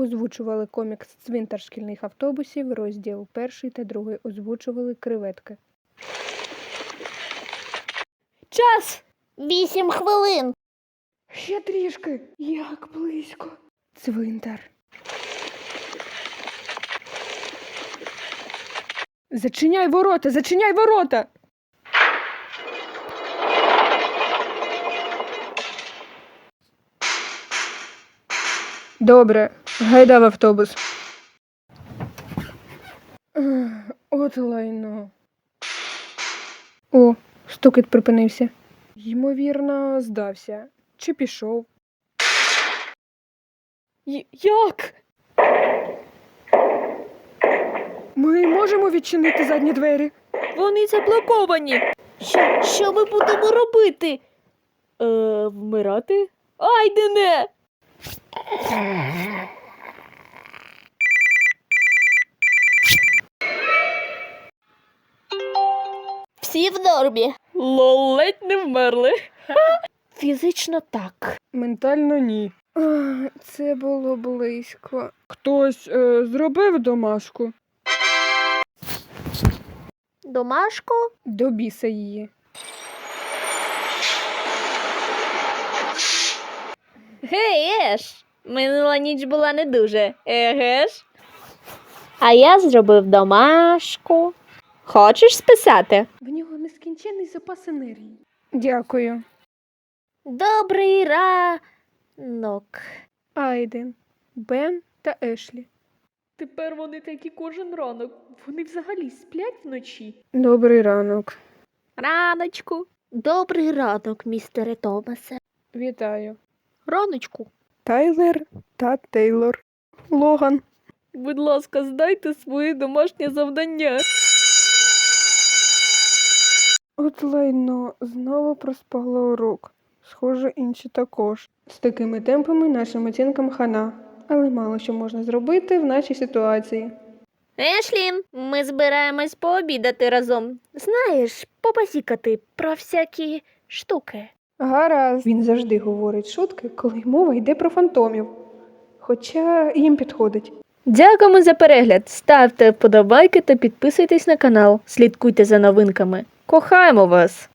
Озвучували комікс Цвинтар шкільних автобусів, розділ перший та другий озвучували креветки. Час! Вісім хвилин. Ще трішки. Як близько. Цвинтар. Зачиняй ворота, зачиняй ворота. Добре, гайда в автобус. От лайно. О, стукіт припинився. Ймовірно, здався. Чи пішов? Й- як? Ми можемо відчинити задні двері. Вони заблоковані. Що, що ми будемо робити? Е, вмирати? Айдене! Всі в нормі. Лол, ледь не вмерли. Фізично так. Ментально ні. Ах, Це було близько. Хтось е, зробив домашку. Домашко? До біса її. Гей, Еш, минула ніч була не дуже, еге ж? А я зробив домашку. Хочеш списати? В нього нескінченний запас енергії. Дякую. Добрий ранок. Айден, Бен та Ешлі. Тепер вони такі кожен ранок. Вони взагалі сплять вночі. Добрий ранок. Раночку. Добрий ранок, містере Томасе. Вітаю. Раночку. Тайлер та Тейлор. Логан. Будь ласка, здайте своє домашнє завдання. От лайно знову проспало урок. Схоже, інші також. З такими темпами нашим оцінкам хана. Але мало що можна зробити в нашій ситуації. Ешлін, ми збираємось пообідати разом. Знаєш, побазікати про всякі штуки. Гаразд. Він завжди говорить шутки, коли мова йде про фантомів. Хоча їм підходить. Дякуємо за перегляд. Ставте вподобайки та підписуйтесь на канал. Слідкуйте за новинками. Кохаємо вас!